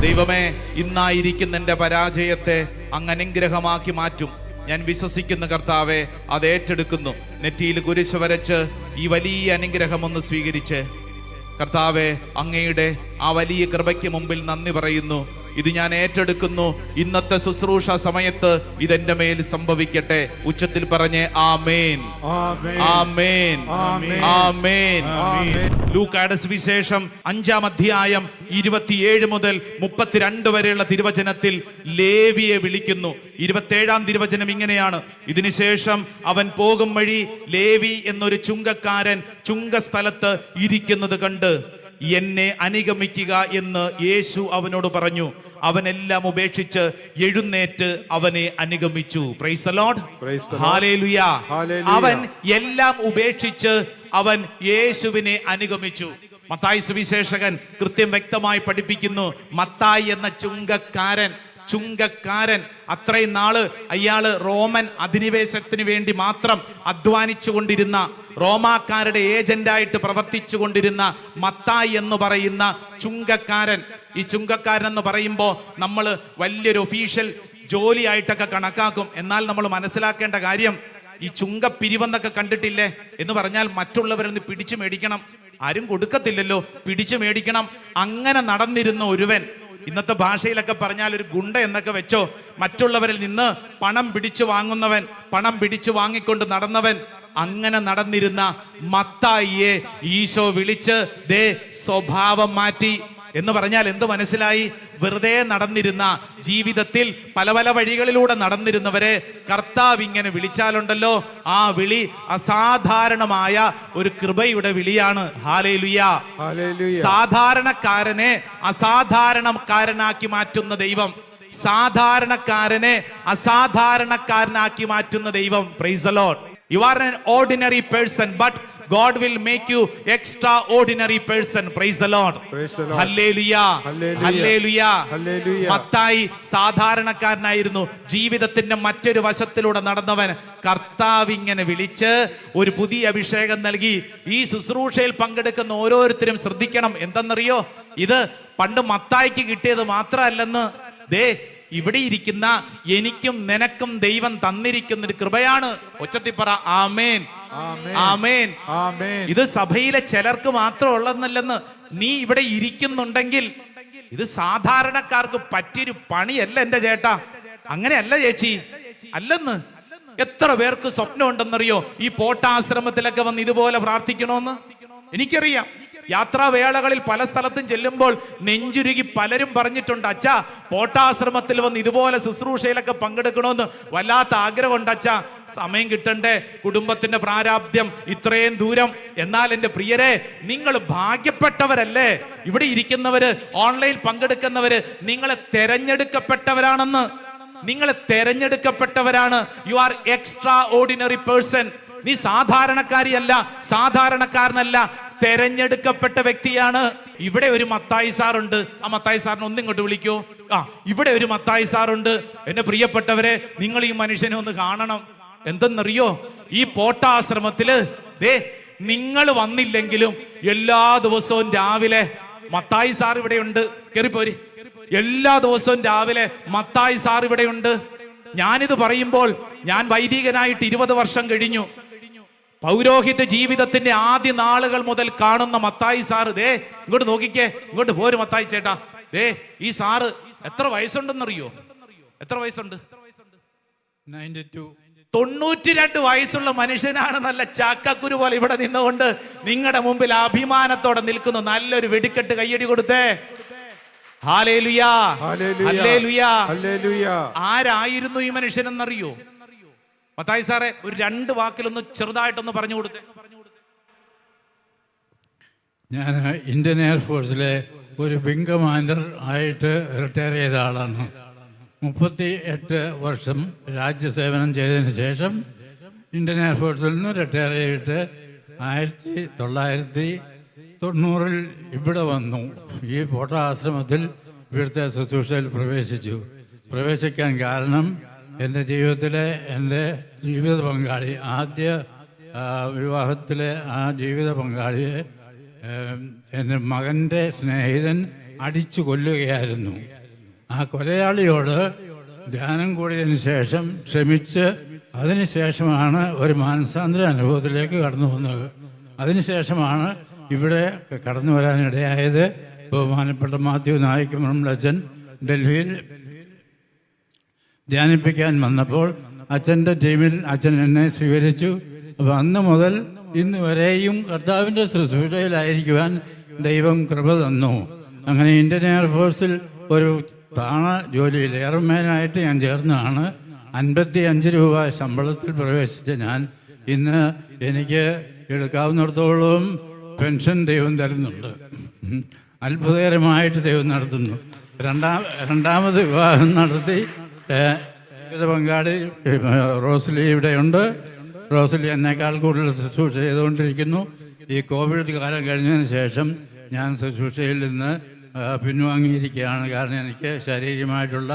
ദൈവമേ ഇന്നായിരിക്കുന്ന എന്റെ പരാജയത്തെ അങ്ങ് അനുഗ്രഹമാക്കി മാറ്റും. ഞാൻ വിശ്വസിക്കുന്ന കർത്താവെ അത് ഏറ്റെടുക്കുന്നു. നെറ്റിയിൽ കുരിശ് വരച്ച് ഈ വലിയ അനുഗ്രഹം ഒന്ന് സ്വീകരിച്ച്. കർത്താവെ അങ്ങയുടെ ആ വലിയ കൃപയ്ക്ക് മുമ്പിൽ നന്ദി പറയുന്നു. ഇത് ഞാൻ ഏറ്റെടുക്കുന്നു. ഇന്നത്തെ ശുശ്രൂഷ സമയത്ത് ഇതെന്റെ മേൽ സംഭവിക്കട്ടെ. ഉച്ചത്തിൽ പറഞ്ഞ് ആമേൻ. ആമേൻ. ആമേൻ. ലൂക്കായുടെ സുവിശേഷം അഞ്ചാം അധ്യായം ഇരുപത്തിയേഴ് മുതൽ മുപ്പത്തിരണ്ട് വരെയുള്ള തിരുവചനത്തിൽ ലേവിയെ വിളിക്കുന്നു. ഇരുപത്തേഴാം തിരുവചനം ഇങ്ങനെയാണ്. ഇതിനുശേഷം അവൻ പോകും വഴി ലേവി എന്നൊരു ചുങ്കക്കാരൻ ചുങ്കസ്ഥലത്ത് ഇരിക്കുന്നത് കണ്ട് എന്നെ അനുഗമിക്കുക എന്ന് യേശു അവനോട് പറഞ്ഞു. അവനെല്ലാം ഉപേക്ഷിച്ച് എഴുന്നേറ്റ് അവനെ അനുഗമിച്ചു. അവൻ എല്ലാം ഉപേക്ഷിച്ച് അവൻ യേശുവിനെ അനുഗമിച്ചു. മത്തായി സുവിശേഷകൻ കൃത്യം വ്യക്തമായി പഠിപ്പിക്കുന്നു മത്തായി എന്ന ചുങ്കക്കാരൻ ചുങ്കക്കാരൻ. അത്രയും നാൾ അയാൾ റോമൻ അധിനിവേശത്തിന് വേണ്ടി മാത്രം അധ്വാനിച്ചു കൊണ്ടിരുന്ന റോമാക്കാരുടെ ഏജന്റായിട്ട് പ്രവർത്തിച്ചു കൊണ്ടിരുന്ന മത്തായി എന്ന് പറയുന്ന ചുങ്കക്കാരൻ. ഈ ചുങ്കക്കാരൻ എന്ന് പറയുമ്പോൾ നമ്മൾ വലിയൊരു ഒഫീഷ്യൽ ജോലിയായിട്ടൊക്കെ കണക്കാക്കും. എന്നാൽ നമ്മൾ മനസ്സിലാക്കേണ്ട കാര്യം ഈ ചുങ്ക ചുങ്കപ്പിരിവെന്നൊക്കെ കണ്ടിട്ടില്ലേ? എന്ന് പറഞ്ഞാൽ മറ്റുള്ളവരൊന്ന് പിടിച്ചു മേടിക്കണം. ആരും കൊടുക്കത്തില്ലല്ലോ. പിടിച്ചു മേടിക്കണം. അങ്ങനെ നടന്നിരുന്ന ഒരുവൻ ഇന്നത്തെ ഭാഷയിലൊക്കെ പറഞ്ഞാൽ ഒരു ഗുണ്ട എന്നൊക്കെ വെച്ചോ മറ്റുള്ളവരിൽ നിന്ന് പണം പിടിച്ചു വാങ്ങുന്നവൻ പണം പിടിച്ചു വാങ്ങിക്കൊണ്ട് നടന്നവൻ അങ്ങനെ നടന്നിരുന്ന മത്തായിയെ ഈശോ വിളിച്ച് ദേ സ്വഭാവം മാറ്റി. എന്ന് പറഞ്ഞാൽ എന്ത് മനസ്സിലായി? വെറുതെ നടന്നിരുന്ന ജീവിതത്തിൽ പല പല വഴികളിലൂടെ നടന്നിരുന്നവരെ കർത്താവ് ഇങ്ങനെ വിളിച്ചാലുണ്ടല്ലോ. ആ വിളി അസാധാരണമായ ഒരു കൃപയുടെ വിളിയാണ്. ഹാലേലുയ. സാധാരണക്കാരനെ അസാധാരണക്കാരനാക്കി മാറ്റുന്ന ദൈവം. സാധാരണക്കാരനെ അസാധാരണക്കാരനാക്കി മാറ്റുന്ന ദൈവം. You are an ordinary person but God will make you extraordinary person praise the. Hallelujah hallelujah. Mathai സാധാരണക്കാരനായിരുന്നു. ജീവിതത്തിന്റെ മറ്റൊരു വശത്തിലൂടെ നടന്നവൻ കർത്താവ് ഇങ്ങനെ വിളിച്ച് ഒരു പുതിയ അഭിഷേകം നൽകി. ഈ ശുശ്രൂഷയിൽ പങ്കെടുക്കുന്ന ഓരോരുത്തരും ശ്രദ്ധിക്കണം. എന്തെന്നറിയോ? ഇത് പണ്ട് മത്തായിക്ക് കിട്ടിയത് മാത്രമല്ലെന്ന്. ദേ ഇവിടെ ഇരിക്കുന്ന എനിക്കും നിനക്കും ദൈവം തന്നിരിക്കുന്ന ഒരു കൃപയാണ്. ഒച്ചത്തിൽ പറ ആമേൻ. ആമേൻ. ആമേൻ. ആമേൻ. ഇത് സഭയിലെ ചിലർക്ക് മാത്രം ഉള്ളതെന്നല്ലെന്ന് നീ ഇവിടെ ഇരിക്കുന്നുണ്ടെങ്കിൽ ഇത് സാധാരണക്കാർക്ക് പറ്റിയൊരു പണിയല്ല എന്റെ ചേട്ടാ. അങ്ങനെയല്ല ചേച്ചി. അല്ലെന്ന്. എത്ര പേർക്ക് സ്വപ്നം ഉണ്ടെന്നറിയോ ഈ പോട്ടാശ്രമത്തിലൊക്കെ വന്ന് ഇതുപോലെ പ്രാർത്ഥിക്കണോന്ന്? എനിക്കറിയാം. യാത്രാവേളകളിൽ പല സ്ഥലത്തും ചെല്ലുമ്പോൾ നെഞ്ചുരുകി പലരും പറഞ്ഞിട്ടുണ്ട് അച്ഛാ പോട്ടാശ്രമത്തിൽ വന്ന് ഇതുപോലെ ശുശ്രൂഷയിലൊക്കെ പങ്കെടുക്കണമെന്ന് വല്ലാത്ത ആഗ്രഹമുണ്ട് അച്ഛാ. സമയം കിട്ടണ്ടേ? കുടുംബത്തിന്റെ പ്രാരാബ്ദ്യം ഇത്രയും ദൂരം. എന്നാൽ എന്റെ പ്രിയരെ നിങ്ങൾ ഭാഗ്യപ്പെട്ടവരല്ലേ? ഇവിടെ ഇരിക്കുന്നവര് ഓൺലൈൻ പങ്കെടുക്കുന്നവര് നിങ്ങളെ തെരഞ്ഞെടുക്കപ്പെട്ടവരാണെന്ന്. നിങ്ങൾ തെരഞ്ഞെടുക്കപ്പെട്ടവരാണ്. You are extraordinary person നീ സാധാരണക്കാരിയല്ല സാധാരണക്കാരനല്ല. തെരഞ്ഞെടുക്കപ്പെട്ട വ്യക്തിയാണ് ഇവിടെ ഒരു മത്തായി സാറുണ്ട്. ആ മത്തായി സാറിനെ ഒന്നിങ്ങോട്ട് വിളിക്കോ. ആ ഇവിടെ ഒരു മത്തായി സാറുണ്ട്. എന്റെ പ്രിയപ്പെട്ടവരെ നിങ്ങൾ ഈ മനുഷ്യനെ ഒന്ന് കാണണം. എന്തെന്നറിയോ? ഈ പോട്ടാശ്രമത്തിൽ ദേ നിങ്ങൾ വന്നില്ലെങ്കിലും എല്ലാ ദിവസവും രാവിലെ മത്തായി സാർ ഇവിടെയുണ്ട്. കയറിപ്പോരി എല്ലാ ദിവസവും രാവിലെ മത്തായി സാർ ഇവിടെയുണ്ട്. ഞാനിത് പറയുമ്പോൾ ഞാൻ വൈദികനായിട്ട് ഇരുപത് വർഷം കഴിഞ്ഞു. പൗരോഹിത ജീവിതത്തിന്റെ ആദ്യ നാളുകൾ മുതൽ കാണുന്ന മത്തായി സാറ് ദേ ഇങ്ങോട്ട് നോക്കിക്കേ ഇങ്ങോട്ട് പോര് മത്തായി ചേട്ടാ. ദേ ഈ സാറ് എത്ര വയസ്സുണ്ടെന്നറിയോ? എത്ര വയസ്സുണ്ട്? Ninety two. തൊണ്ണൂറ്റി രണ്ട് വയസ്സുള്ള മനുഷ്യനാണ് നല്ല ചാക്കക്കുരു പോലെ ഇവിടെ നിന്നുകൊണ്ട് നിങ്ങളുടെ മുമ്പിൽ അഭിമാനത്തോടെ നിൽക്കുന്ന. നല്ലൊരു വെടിക്കെട്ട് കയ്യടി കൊടുത്തേ. ആരായിരുന്നു ഈ മനുഷ്യനെന്നറിയോ? മത്തായി സാറേ ഒരു രണ്ട് വാക്കിലൊന്ന് ചെറുതായിട്ടൊന്ന് പറഞ്ഞു കൊടുത്തേ. ഞാൻ ഇന്ത്യൻ എയർഫോഴ്സിലെ ഒരു വിംഗ് കമാൻഡർ ആയിട്ട് റിട്ടയർ ചെയ്ത ആളാണ്. മുപ്പത്തി എട്ട് വർഷം രാജ്യസേവനം ചെയ്തതിന് ശേഷം ഇന്ത്യൻ എയർഫോഴ്സിൽ നിന്ന് റിട്ടയർ ചെയ്തിട്ട് ആയിരത്തി തൊള്ളായിരത്തി തൊണ്ണൂറിൽ ഇവിടെ വന്നു. ഈ പോട്ട ആശ്രമത്തിൽ ഇവിടുത്തെ ശുശ്രൂഷയിൽ പ്രവേശിച്ചു. പ്രവേശിക്കാൻ കാരണം എന്റെ ജീവിതത്തിലെ എന്റെ ജീവിത പങ്കാളി ആദ്യ വിവാഹത്തിലെ ആ ജീവിത പങ്കാളിയെ എന്റെ മകന്റെ സ്നേഹിതൻ അടിച്ചു കൊല്ലുകയായിരുന്നു. ആ കൊലയാളിയോട് ധ്യാനം കൂടിയതിന് ശേഷം ക്ഷമിച്ച് അതിനുശേഷമാണ് ഒരു മാനസാന്തര അനുഭവത്തിലേക്ക് കടന്നു വന്നത്. അതിനുശേഷമാണ് ഇവിടെ കടന്നു വരാനിടയായത് ബഹുമാനപ്പെട്ട മാത്യു നായിക്ക് അച്ഛൻ ഡൽഹിയിൽ ധ്യാനിപ്പിക്കാൻ വന്നപ്പോൾ അച്ഛന്റെ ടീമിൽ അച്ഛൻ എന്നെ സ്വീകരിച്ചു. അപ്പോൾ അന്ന് മുതൽ ഇന്ന് വരെയും കർത്താവിന്റെ ശുശ്രൂഷയിലായിരിക്കുവാൻ ദൈവം കൃപ തന്നു. അങ്ങനെ ഇന്ത്യൻ എയർഫോഴ്സിൽ ഒരു താണ ജോലിയിൽ എയർമാനായിട്ട് ഞാൻ ചേർന്നതാണ്. അൻപത്തി അഞ്ച് രൂപ ശമ്പളത്തിൽ പ്രവേശിച്ച ഞാൻ ഇന്ന് എനിക്ക് എടുക്കാവുന്നിടത്തോളം പെൻഷൻ ദൈവം തരുന്നുണ്ട്. അത്ഭുതകരമായിട്ട് ദൈവം നടത്തുന്നു. രണ്ടാം രണ്ടാമത് വിവാഹം നടത്തി ഇത് പങ്കാളി റോസ്ലി ഇവിടെയുണ്ട്. റോസ്ലി എന്നേക്കാൾ കൂടുതൽ ശുശ്രൂഷ ചെയ്തുകൊണ്ടിരിക്കുന്നു. ഈ കോവിഡ് കാലം കഴിഞ്ഞതിന് ശേഷം ഞാൻ ശുശ്രൂഷയിൽ നിന്ന് പിൻവാങ്ങിയിരിക്കുകയാണ്. കാരണം എനിക്ക് ശാരീരികമായിട്ടുള്ള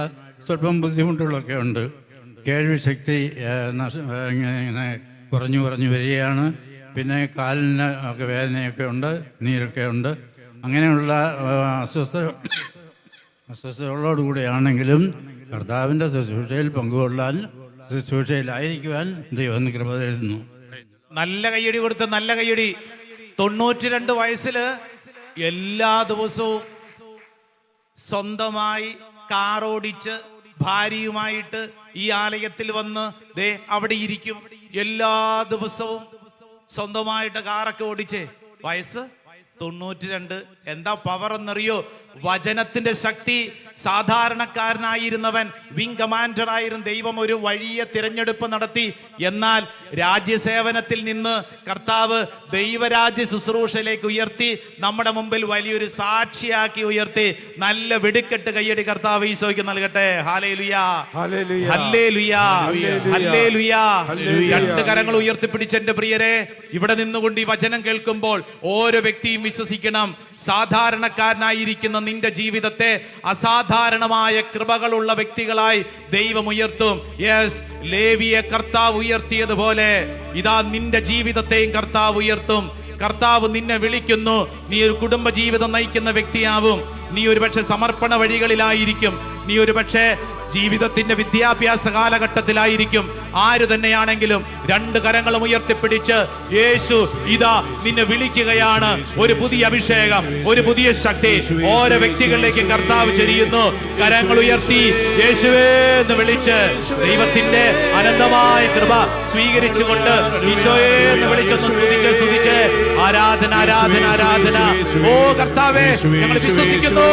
സ്വല്പം ബുദ്ധിമുട്ടുകളൊക്കെ ഉണ്ട്. കേൾവി ശക്തി ഇങ്ങനെ കുറഞ്ഞു കുറഞ്ഞു വരികയാണ്. പിന്നെ കാലിന് ഒക്കെ വേദനയൊക്കെ ഉണ്ട് നീരൊക്കെ ഉണ്ട്. അങ്ങനെയുള്ള അസ്വസ്ഥ അസ്വസ്ഥതകളോടുകൂടിയാണെങ്കിലും കർത്താവിന്റെ ശുശ്രൂഷയിൽ പങ്കുകൊള്ളാൻ ശുശ്രൂഷയിലായിരിക്കുവാൻ ദൈവം കൃപ തരുന്നു. നല്ല കയ്യടി കൊടുത്ത് നല്ല കയ്യടി. തൊണ്ണൂറ്റി രണ്ട് വയസ്സിൽ എല്ലാ ദിവസവും സ്വന്തമായി കാറോടിച്ച് ഭാര്യയുമായിട്ട് ഈ ആലയത്തിൽ വന്ന് ദേ അവിടെ ഇരിക്കും. എല്ലാ ദിവസവും സ്വന്തമായിട്ട് കാറൊക്കെ ഓടിച്ച്. വയസ്സ് തൊണ്ണൂറ്റി രണ്ട് എന്താ പവർ എന്നറിയോ? വചനത്തിന്റെ ശക്തി സാധാരണക്കാരനായിരുന്നവൻ വിങ് കമാൻഡർ ആയിരുന്ന ദൈവം ഒരു വഴിയെ തിരഞ്ഞെടുപ്പ് നടത്തി. എന്നാൽ രാജ്യസേവനത്തിൽ നിന്ന് കർത്താവ് ദൈവരാജ്യ ശുശ്രൂഷയിലേക്ക് ഉയർത്തി നമ്മുടെ മുമ്പിൽ വലിയൊരു സാക്ഷിയാക്കി ഉയർത്തി. നല്ല വെടിക്കെട്ട് കയ്യടി കർത്താവ് ഈശോയ്ക്ക് നൽകട്ടെ. രണ്ട് കരങ്ങൾ ഉയർത്തിപ്പിടിച്ച എന്റെ പ്രിയരെ ഇവിടെ നിന്നുകൊണ്ട് ഈ വചനം കേൾക്കുമ്പോൾ ഓരോ വ്യക്തിയും വിശ്വസിക്കണം. സാധാരണക്കാരനായിരിക്കുന്ന നിന്റെ ജീവിതത്തെ അസാധാരണമായ കൃപകളുള്ള വ്യക്തികളായി ദൈവം ഉയർത്തും. യെസ് ലേവിയെ കർത്താവ് ഉയർത്തിയതുപോലെ ഇതാ നിന്റെ ജീവിതത്തെയും കർത്താവ് ഉയർത്തും. കർത്താവ് നിന്നെ വിളിക്കുന്നു. നീ ഒരു കുടുംബ ജീവിതം നയിക്കുന്ന വ്യക്തിയാവും. നീ ഒരുപക്ഷെ സമർപ്പണ വഴികളിലായിരിക്കും. നീ ഒരുപക്ഷെ ജീവിതത്തിന്റെ വിദ്യാഭ്യാസ കാലഘട്ടത്തിലായിരിക്കും. ആര് തന്നെയാണെങ്കിലും രണ്ട് കരങ്ങളും ഉയർത്തിപ്പിടിച്ച് യേശു ഇതാ നിന്നെ വിളിക്കുകയാണ്. ഒരു പുതിയ അഭിഷേകം ഒരു പുതിയ ശക്തി ഓരോ വ്യക്തികളിലേക്ക് കർത്താവ് ചെരിയുന്നു. കരങ്ങൾ ഉയർത്തി യേശുവേ എന്ന് വിളിച്ച് ദൈവത്തിന്റെ അനന്തമായ കൃപ സ്വീകരിച്ചുകൊണ്ട് ഈശോയെ എന്ന് വിളിച്ചൊന്ന് സ്തുതിച്ച് സ്തുതിച്ച്. ആരാധന ആരാധന ആരാധന. ഓ കർത്താവേ ഞങ്ങൾ വിശ്വസിക്കുന്നു.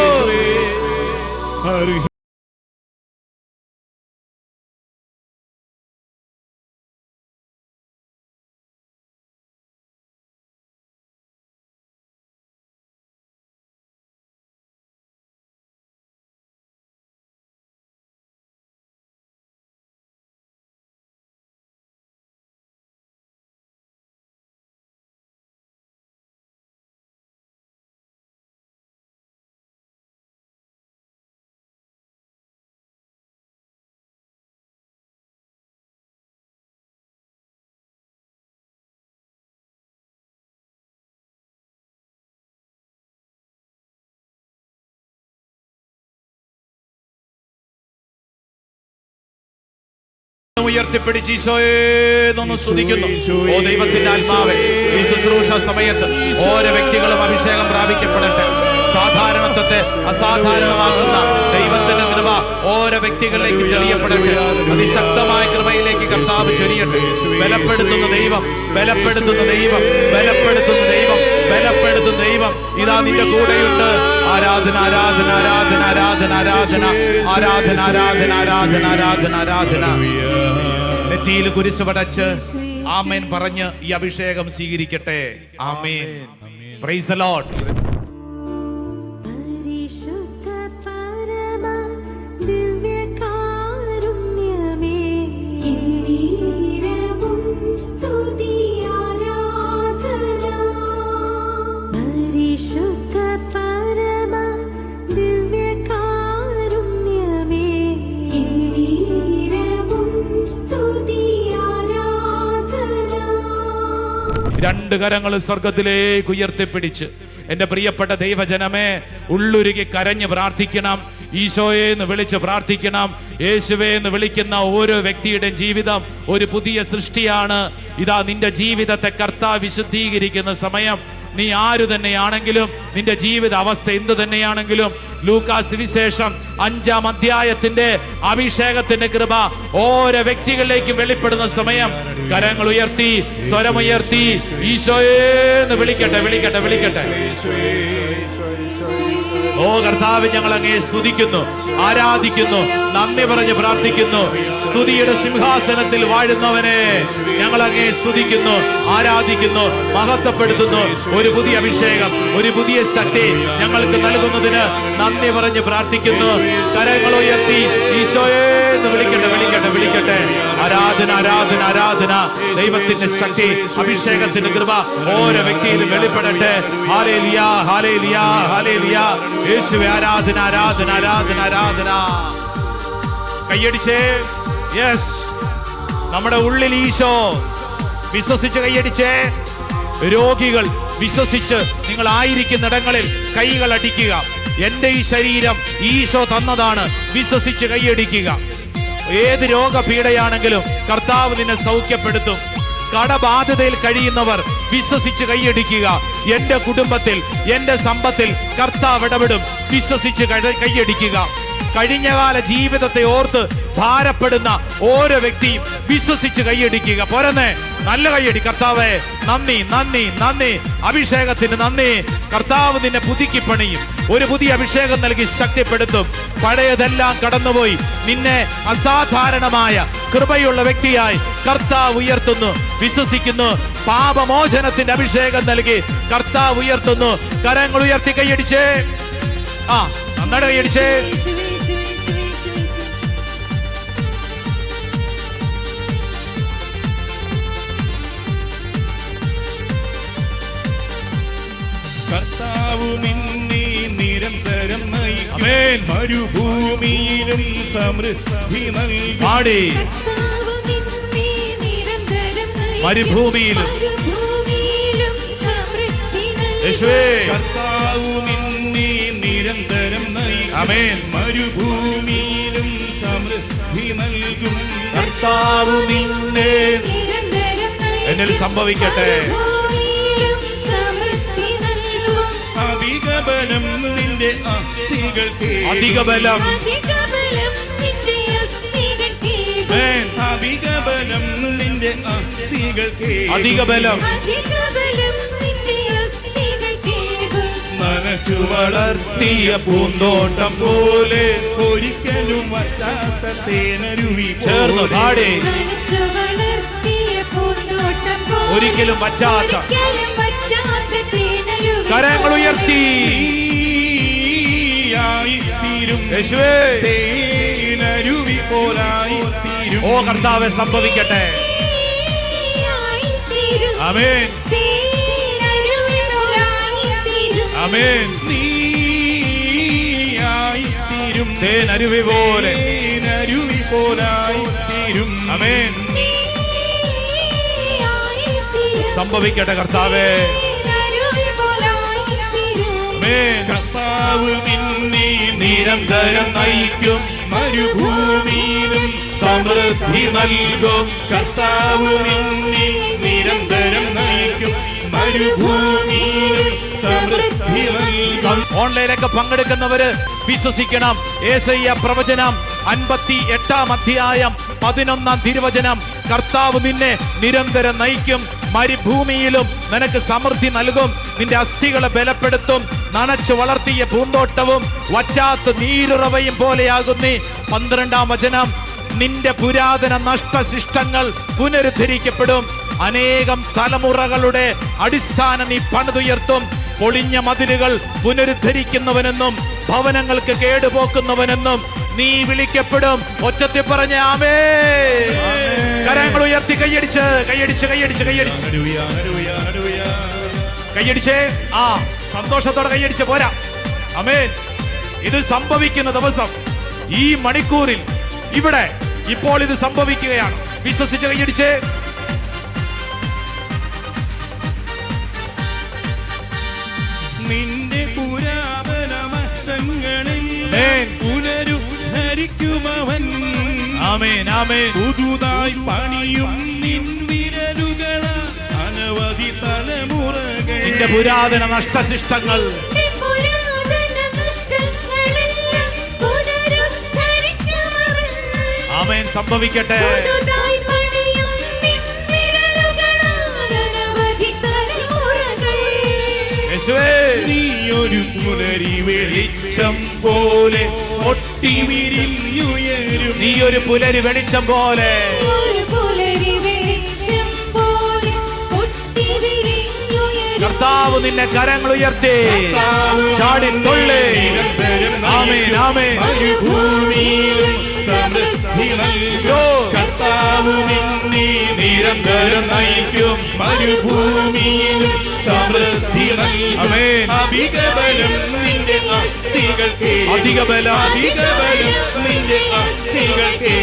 ഉയർത്തിപ്പിടിച്ച് ഈശോയെ എന്നൊന്ന് സ്തുതിക്കുന്നു. ഓ ദൈവത്തിന്റെ ആത്മാവെ ഈ ശുശ്രൂഷ സമയത്ത് ഓരോ വ്യക്തികളും അഭിഷേകം പ്രാപിക്കപ്പെടട്ടെ. സാധാരണത്വത്തെ അസാധാരണമാക്കുന്ന ദൈവത്തിന്റെ കൃപ ഓരോ വ്യക്തികളിലേക്ക് ചെറിയപ്പെടട്ടെ അതിശക്തമായ കൃപയിലേക്ക് കർത്താവ് ചെറിയട്ടെ ബലപ്പെടുത്തുന്ന ദൈവം ബലപ്പെടുത്തുന്ന ദൈവം ബലപ്പെടുത്തുന്ന ദൈവം ബലപ്പെടുത്തുന്ന ദൈവം. ഇതാ നിന്റെ കൂടെയുണ്ട്. ആരാധന ആരാധന ആരാധന ആരാധന ആരാധന ആരാധന ആരാധന ആരാധന. ആരാധന ആരാധന നെറ്റിയിൽ കുരിശ് പടച്ച് ആമേൻ പറഞ്ഞ് ഈ അഭിഷേകം സ്വീകരിക്കട്ടെ. ആമേൻ. പ്രൈസ് ദ രണ്ട് കരങ്ങൾ സ്വർഗത്തിലേക്ക് ഉയർത്തിപ്പിടിച്ച്. എന്റെ പ്രിയപ്പെട്ട ദൈവജനമേ ഉള്ളുരുകി കരഞ്ഞ് പ്രാർത്ഥിക്കണം. ഈശോയെ എന്ന് വിളിച്ച് പ്രാർത്ഥിക്കണം. യേശുവേ എന്ന് വിളിക്കുന്ന ഓരോ വ്യക്തിയുടെയും ജീവിതം ഒരു പുതിയ സൃഷ്ടിയാണ്. ഇതാ നിന്റെ ജീവിതത്തെ കർത്താവ് വിശുദ്ധീകരിക്കുന്ന സമയം. നീ ആരു തന്നെയാണെങ്കിലും നിന്റെ ജീവിത അവസ്ഥ എന്തു തന്നെയാണെങ്കിലും ലൂക്കാസ് വിശേഷം അഞ്ചാം അധ്യായത്തിന്റെ അഭിഷേകത്തിന്റെ കൃപ ഓരോ വ്യക്തികളിലേക്കും വെളിപ്പെടുന്ന സമയം. കരങ്ങൾ ഉയർത്തി സ്വരമുയർത്തി ഈശോയെ എന്ന് വിളിക്കട്ടെ വിളിക്കട്ടെ വിളിക്കട്ടെ. ഓ കർത്താവ് ഞങ്ങൾ അങ്ങേ സ്തുതിക്കുന്നു ആരാധിക്കുന്നു നന്ദി പറഞ്ഞ് പ്രാർത്ഥിക്കുന്നു. സ്തുതിയുടെ സിംഹാസനത്തിൽ വാഴുന്നവനെ ഞങ്ങൾ അങ്ങേ സ്തുതിക്കുന്നു ആരാധിക്കുന്നു മഹത്വപ്പെടുത്തുന്നു. ഒരു പുതിയ അഭിഷേകം ഒരു പുതിയ ശക്തി ഞങ്ങൾക്ക് നൽകുന്നതിന് നന്ദി പറഞ്ഞ് പ്രാർത്ഥിക്കുന്നു. കരങ്ങൾ ഉയർത്തി ഈശോയെ എന്ന് വിളിക്കട്ടെ വിളിക്കട്ടെ വിളിക്കട്ടെ. ആരാധന ആരാധന ആരാധന. ദൈവത്തിന്റെ ശക്തി അഭിഷേകത്തിന്റെ കൃപ ഓരോ വ്യക്തിയിലും വെളിപ്പെടട്ടെ. Hallelujah hallelujah hallelujah. യേശുവെ ആരാധന ആരാധന ആരാധന ആരാധന. കയ്യടിച്ചേ യെസ് നമ്മുടെ ഉള്ളിൽ ഈശോ വിശ്വസിച്ച് കൈയടിച്ചേ. രോഗികൾ വിശ്വസിച്ച് നിങ്ങൾ ആയിരിക്കുന്നിടങ്ങളിൽ കൈകൾ അടിക്കുക. എന്റെ ഈ ശരീരം ഈശോ തന്നതാണ്. വിശ്വസിച്ച് കൈയടിക്കുക. ഏത് രോഗപീഠയാണെങ്കിലും കർത്താവ് നിന്നെ സൗഖ്യപ്പെടുത്തും. കടബാധ്യതയിൽ കഴിയുന്നവർ വിശ്വസിച്ച് കൈയടിക്കുക. എന്റെ കുടുംബത്തിൽ എന്റെ സമ്പത്തിൽ കർത്താവ് ഇടപെടും. വിശ്വസിച്ച് കൈയടിക്കുക. കഴിഞ്ഞകാല ജീവിതത്തെ ഓർത്ത് ഭാരപ്പെടുന്ന ഓരോ വ്യക്തിയും വിശ്വസിച്ച് കൈയടിക്കുക. പോരന്നെ നല്ല കൈയടി. കർത്താവേ നന്ദി നന്ദി നന്ദി. അഭിഷേകത്തിന് നന്ദി. കർത്താവ് നിന്നെ പുതുക്കി പണിയും. ഒരു പുതിയ അഭിഷേകം നൽകി ശക്തിപ്പെടുത്തും. പഴയതെല്ലാം കടന്നുപോയി. നിന്നെ അസാധാരണമായ കൃപയുള്ള വ്യക്തിയായി കർത്താവ് ഉയർത്തുന്നു. വിശ്വസിക്കുന്നു. പാപമോചനത്തിന്റെ അഭിഷേകം നൽകി കർത്താവ് ഉയർത്തുന്നു. കരങ്ങൾ ഉയർത്തി കൈയടിച്ചേ. ആ നന്നായിട്ട് കൈയടിച്ചേ. കർത്താവ് നിന്നെ നിരന്തരം മരുഭൂമിയിലും സമൃദ്ധി നൽകി. പാടി മരുഭൂമിയിലും. മരുഭൂമിയിലും സമൃദ്ധി നൽകും. യേശുവേ. കർത്താവ് നിന്നെ നിരന്തരം നയിക്കും. മരുഭൂമിയിലും സമൃദ്ധി നൽകും. കർത്താവ് നിന്നെ എന്നിൽ സംഭവിക്കട്ടെ. ബലം നിന്റെ അസ്ഥികൾ അധിക ബലം അധിക ബലം നിന്റെ അസ്ഥികൾക്കേകും. ആമേൻ. അധിക ബലം നനച്ചു വളർത്തിയ പൂന്തോട്ടം പോലെ ഒരിക്കലും വറ്റാത്ത തേനരുവി ചേർന്ന് പാടി. ഒരിക്കലും വറ്റാത്ത കരങ്ങൾ ഉയർത്തി. തേനരുവി പോലായി തീരും ഓ കർത്താവെ സംഭവിക്കട്ടെ. ആയിത്തീരും. ആമേൻ. തേനരുവി പോലായിത്തീരും. പോലെ. തേനരുവി പോലായി തീരും. ആമേൻ. നീയായിത്തീരും. സംഭവിക്കട്ടെ കർത്താവേ. പോലായിത്തീരും. കർത്താവ് നിന്നെ നിരന്തരം നയിക്കും. മരുഭൂമിയിലും സമൃദ്ധി നൽകും. കർത്താവ് നിന്നെ നിരന്തരം നയിക്കും. സം- പങ്കെടുക്കുന്നവര് വിശ്വസിക്കണം. ഏസയ്യ പ്രവചനം അൻപത്തി എട്ടാം അധ്യായം പതിനൊന്നാം തിരുവചനം. കർത്താവ് നിന്നെ നിരന്തരം നയിക്കും. മരുഭൂമിയിലും നിനക്ക് സമൃദ്ധി നൽകും. നിന്റെ അസ്ഥികളെ ബലപ്പെടുത്തും. നനച്ചു വളർത്തിയ പൂന്തോട്ടവും വറ്റാത്ത നീരുറവയും പോലെയാകും പന്ത്രണ്ടാം വചനം നിന്റെ പുരാതന നഷ്ടശിഷ്ടങ്ങൾ പുനരുദ്ധരിക്കപ്പെടും. അനേകം തലമുറകളുടെ അടിസ്ഥാനം നീ പണിതുയർത്തും. പൊളിഞ്ഞ മതിലുകൾ പുനരുദ്ധരിക്കുന്നവനെന്നും ഭവനങ്ങൾക്ക് കേടുപോക്കുന്നവനെന്നും നീ വിളിക്കപ്പെടും. ഒച്ചത്തിൽ പറഞ്ഞ ആമേ. കരങ്ങൾ ഉയർത്തി കൈയടിച്ച് കൈയടിച്ച് കൈയടിച്ച് കൈയടിച്ച്. കൈയടിച്ചേ. ആ സന്തോഷത്തോടെ കൈയടിച്ച് പോരാ. അമേൻ ഇത് സംഭവിക്കുന്ന ദിവസം ഈ മണിക്കൂറിൽ ഇവിടെ ഇപ്പോൾ ഇത് സംഭവിക്കുകയാണ്. വിശ്വസിച്ച് കൈയടിച്ചേ. നിന്റെ പുരാതന ആമേൻ. പുനരുദ്ധരിക്കുമവൻ. ആമേൻ ആമേൻ. പുതുതായി പണിയും നിൻ വിരലുകള. അനവധി തലമുറകൾ. നിന്റെ പുരാതന നഷ്ടശിഷ്ടങ്ങൾ. ആമേൻ സംഭവിക്കട്ടെ. യേശുവേ. ഒരു പുലരി വെളിച്ചം പോലെ ഒട്ടി വിരിഞ്ഞുയരും നീ ഒരു പുലരി വെളിച്ചം പോലെ. കർത്താവ് നിന്നെ കരങ്ങൾ ഉയർത്തി. ചാടി തൊള്ളേ. സമൃദ്ധി നൽകും കർത്താവ് നിന്നെ നിരന്തരം നയിക്കും. മരുഭൂമിയിലും സമൃദ്ധി അധികബലം നിന്റെ അസ്ഥികൾക്ക് അധികബലം. അധികബലം അധിക ബലം നിന്റെ അസ്ഥികൾക്ക്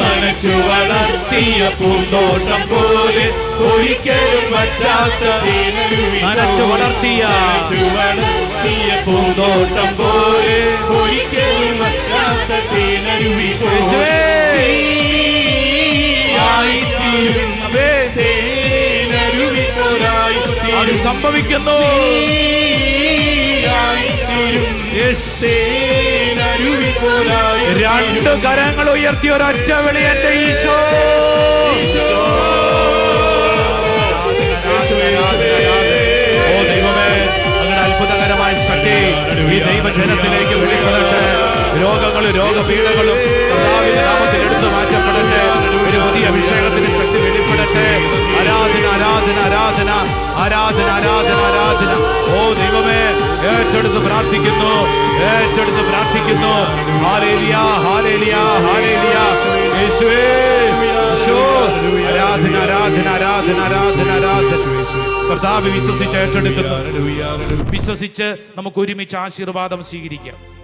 നനച്ചു വളർത്തിയ പൂന്തോട്ടം പോലെ ഒരിക്കലും വേനലുവിധോ. നനച്ചു വളർത്തിയ വളർത്തിയ പൂന്തോട്ടം പോലെ ഒരിക്കലും പറ്റാത്ത തേനരുവിധോ. അത് സംഭവിക്കുന്നു. രണ്ട് കരങ്ങൾ ഉയർത്തി ഒരൊറ്റ വിളി എന്റെ ഈശോ. ഓ ദൈവമേ അത്ഭുതകരമായ ശക്തി ഈ ദൈവജനത്തിലേക്ക് വിളിക്കുന്നുണ്ട് രോഗങ്ങളും നാമത്തിൽ എടുത്തു മാറ്റപ്പെടട്ടെ. ഒരു പുതിയ അഭിഷേകത്തിന്റെ ശക്തി വെളിപ്പെടട്ടെ ആരാധന ആരാധന ആരാധന ആരാധന ആരാധന ആരാധന. ഓ ദൈവമേ ഏറ്റെടുത്ത് പ്രാർത്ഥിക്കുന്നു ഏറ്റെടുത്ത് പ്രാർത്ഥിക്കുന്നു. ഹാലേലിയ ഹാലേലിയ ഹാലേലിയ യേശുവേ. ആരാധന ആരാധന ആരാധന ആരാധന ആരാധന. കർത്താവ് വിശ്വസിച്ച് ഏറ്റെടുക്കുന്നു. വിശ്വസിച്ച് നമുക്ക് ഒരുമിച്ച് ആശീർവാദം സ്വീകരിക്കാം.